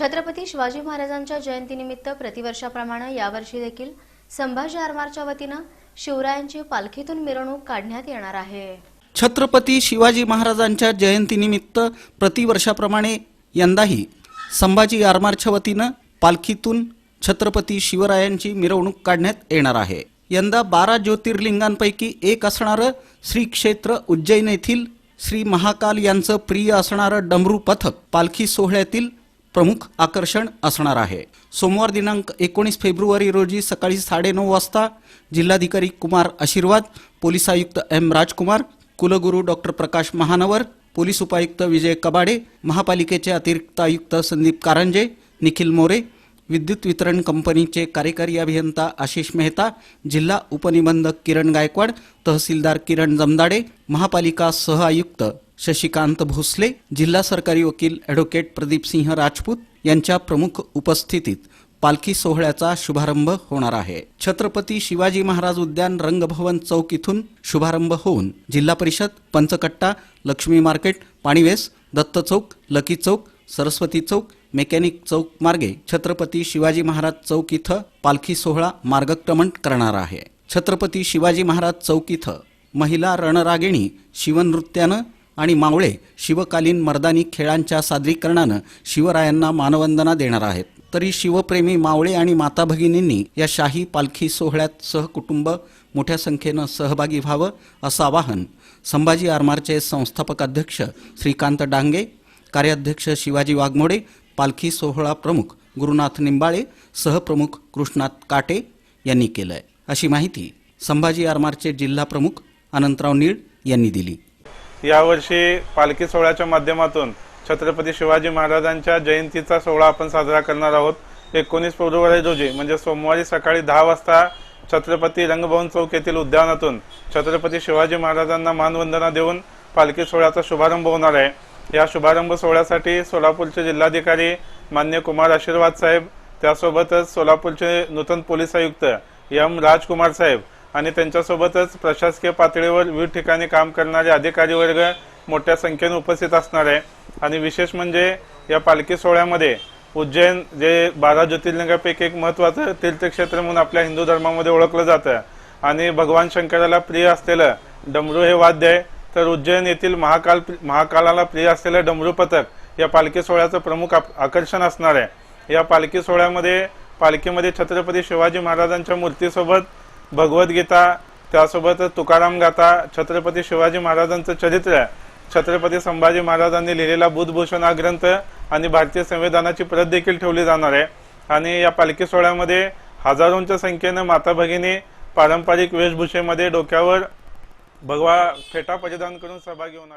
छत्रपती शिवाजी महाराजांच्या जयंतीनिमित्त प्रतिवर्षाप्रमाणे यावर्षी देखील संभाजी आरमारच्या वतीनं शिवरायांची पालखीतून मिरवणूक काढण्यात येणार आहे. छत्रपती शिवाजी महाराजांच्या जयंतीनिमित्त प्रतिवर्षाप्रमाणे यंदाही संभाजी आरमारच्या वतीनं पालखीतून छत्रपती शिवरायांची मिरवणूक काढण्यात येणार आहे. यंदा बारा ज्योतिर्लिंगांपैकी एक असणारं श्री क्षेत्र उज्जैन येथील श्री महाकाल यांचं प्रिय असणारं डमरू पथक पालखी सोहळ्यातील प्रमुख आकर्षण असणार आहे. सोमवार दिनांक एकोणीस फेब्रुवारी रोजी सकाळी साडेनऊ वाजता जिल्हाधिकारी कुमार आशीर्वाद पोलीस आयुक्त एम राजकुमार कुलगुरू डॉक्टर प्रकाश महानवर पोलीस उपायुक्त विजय कबाडे महापालिकेचे अतिरिक्त आयुक्त संदीप कारंजे निखिल मोरे विद्युत वितरण कंपनीचे कार्यकारी अभियंता आशिष मेहता जिल्हा उपनिबंधक किरण गायकवाड तहसीलदार किरण जमदाडे महापालिका सह आयुक्त शशिकांत भोसले जिल्हा सरकारी वकील ॲडव्होकेट प्रदीपसिंह राजपूत यांच्या प्रमुख उपस्थितीत पालखी सोहळ्याचा शुभारंभ होणार आहे. छत्रपती शिवाजी महाराज उद्यान रंगभवन चौक इथून शुभारंभ होऊन जिल्हा परिषद पंचकट्टा लक्ष्मी मार्केट पाणीवेस दत्त चौक लकी चौक सरस्वती चौक मेकॅनिक चौक मार्गे छत्रपती शिवाजी महाराज चौक इथं पालखी सोहळा मार्गक्रमण करणार आहे. छत्रपती शिवाजी महाराज चौक इथं महिला रणरागिणी शिवनृत्यानं आणि मावळे शिवकालीन मर्दानी खेळांच्या सादरीकरणानं शिवरायांना मानवंदना देणार आहेत. तरी शिवप्रेमी मावळे आणि माता भगिनींनी या शाही पालखी सोहळ्यात सहकुटुंब मोठ्या संख्येनं सहभागी व्हावं असं आवाहन संभाजी आरमारचे संस्थापक अध्यक्ष श्रीकांत डांगे कार्याध्यक्ष शिवाजी वाघमोडे पालखी सोहळा प्रमुख गुरुनाथ निंबाळे सहप्रमुख कृष्णात काटे यांनी केलं आहे अशी माहिती संभाजी आरमारचे जिल्हा प्रमुख अनंतराव नीळ यांनी दिली. यावर्षी पालखी सोहळ्याच्या माध्यमातून छत्रपती शिवाजी महाराजांच्या जयंतीचा सोहळा आपण साजरा करणार आहोत. एकोणीस फेब्रुवारी रोजी म्हणजे सोमवारी सकाळी दहा वाजता छत्रपती रंगभवन चौक येथील उद्यानातून छत्रपती शिवाजी महाराजांना मानवंदना देऊन पालखी सोहळ्याचा शुभारंभ होणार आहे. या शुभारंभ सोहळ्यासाठी सोलापूरचे जिल्हाधिकारी मान्य कुमार आशीर्वाद साहेब त्यासोबतच सोलापूरचे नूतन पोलीस आयुक्त एम राजकुमार साहेब आणि त्यांच्यासोबतच प्रशासकीय पातळीवर विविध ठिकाणी काम करणारे अधिकारी वर्ग मोठ्या संख्येने उपस्थित असणार आहे. आणि विशेष म्हणजे या पालखी सोहळ्यामध्ये उज्जैन जे बारा ज्योतिर्लिंगापैकी एक महत्वाचं तीर्थक्षेत्र म्हणून आपल्या हिंदू धर्मामध्ये ओळखलं जातं आणि भगवान शंकराला प्रिय असलेलं डमरू हे वाद्य आहे तर उज्जैन येथील महाकाल महाकालाला प्रिय असलेलं डमरू पथक या पालखी सोहळ्याचं प्रमुख आक- आकर्षण असणार आहे. या पालखी सोहळ्यामध्ये पालखीमध्ये छत्रपती शिवाजी महाराजांच्या मूर्तीसोबत भगवद्गीता त्यासोबत तुकाराम गाथा छत्रपती शिवाजी महाराजांचं चरित्र छत्रपती संभाजी महाराजांनी लिहिलेला बुधभूषण हा ग्रंथ आणि भारतीय संविधानाची प्रत देखील ठेवली जाणार आहे. आणि या पालखी सोहळ्यामध्ये हजारोंच्या संख्येनं माता भगिनी पारंपरिक वेशभूषेमध्ये डोक्यावर भगवा फेटा परिधान करून सहभागी होणार